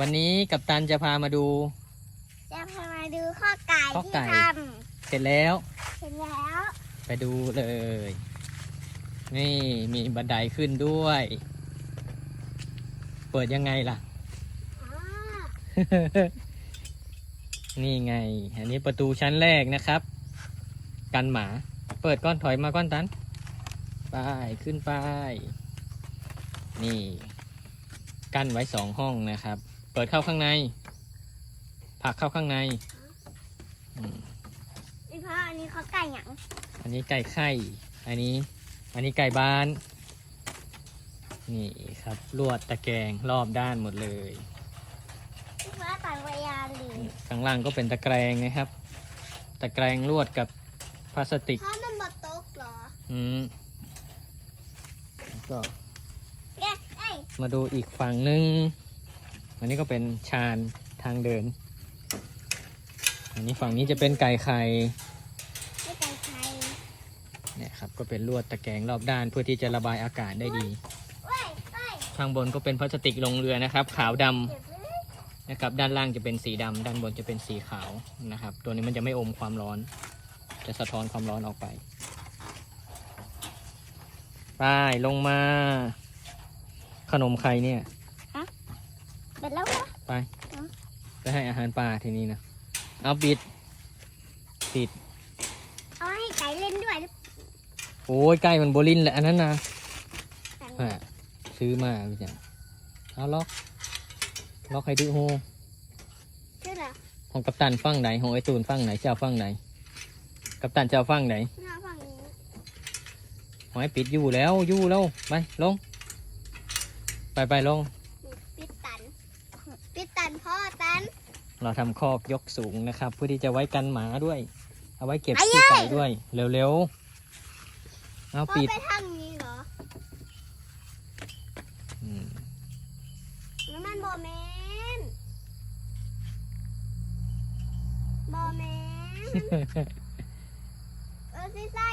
วันนี้กัปตันจะพามาดู จะพามาดูข้อไก่ข้อที่ไก่ ทเสร็จแล้วำเสร็จแล้วไปดูเลย นี่มีบันไดขึ้นด้วย เปิดยังไงล่ะ อ๋อนี่ไง อันนี้ประตูชั้นแรกนะครับ กันหมา เปิดก้อนถอยมาก้อนตัน ไปขึ้นไป นี่ กั้นไว้สองห้องนะครับ เปิดเข้าข้างในผลักเข้าข้างในอืมนี่เพราะอันนี้ข้อไก่หยังอันนี้ไก่ไข่ อันนี้ อันนี้ไก่บ้าน นี่ครับลวดตะแกรงรอบด้านหมดเลย นี่เพราะต่างวายาหรือข้างล่างก็เป็นตะแกรงนะครับ ตะแกรงลวดกับพลาสติกเพราะมันบดโต๊ะเหรออืมแล้วก็เอ๊ะเอ้ยมาดูอีกฝั่งหนึ่ง อันนี้ก็เป็นชานทางเดิน อันนี้ฝั่งนี้จะเป็นไก่ไข่ไม่ไก่ไข่เนี่ยครับก็เป็นลวดตะแกรงรอบด้านเพื่อที่จะระบายอากาศได้ดี เว้ยเว้ยข้างบนก็เป็นพลาสติกลงเรือนะครับ ขาวดำเดี๋ยวเว้ยนะครับ ด้านล่างจะเป็นสีดำด้านบนจะเป็นสีขาวนะครับ ตัวนี้มันจะไม่อมความร้อน จะสะท้อนความร้อนออกไปไปลงมา ขนมใครเนี่ยเส ร็จแล้วเหรอ ไปไปให้อาหารปลาทีนี้นะ เอาปิด ปิด เอาให้ไก่เล่นด้วยหรือโอ้ยใกล้มันโบลินแหละอันนั้นนะเปล่าอะซื้อมาพี่จังเอาล็อก ล็อกให้ดื้อโฮชื่อเหรอของกัปตันฟังไหนของไอตูนฟังไหนเจ้าฟังไหน กัปตันเจ้าฟังไหน หน้าฝั่งนี้หอยปิดอยู่แล้วอยู่แล้วไปลง ไปไปลงปิดตันปิด ตันพ่อตัน เราทำคอกยกสูงนะครับ เพื่อที่จะไว้กันหมาด้วย เอาไว้เก็บไอ้ขี้เย้ไก่ด้วย เร็วๆ เอาพ่อปิดไปทำนี้เหรออืมแล้วมันบอแมนบอแมน เออซิไส้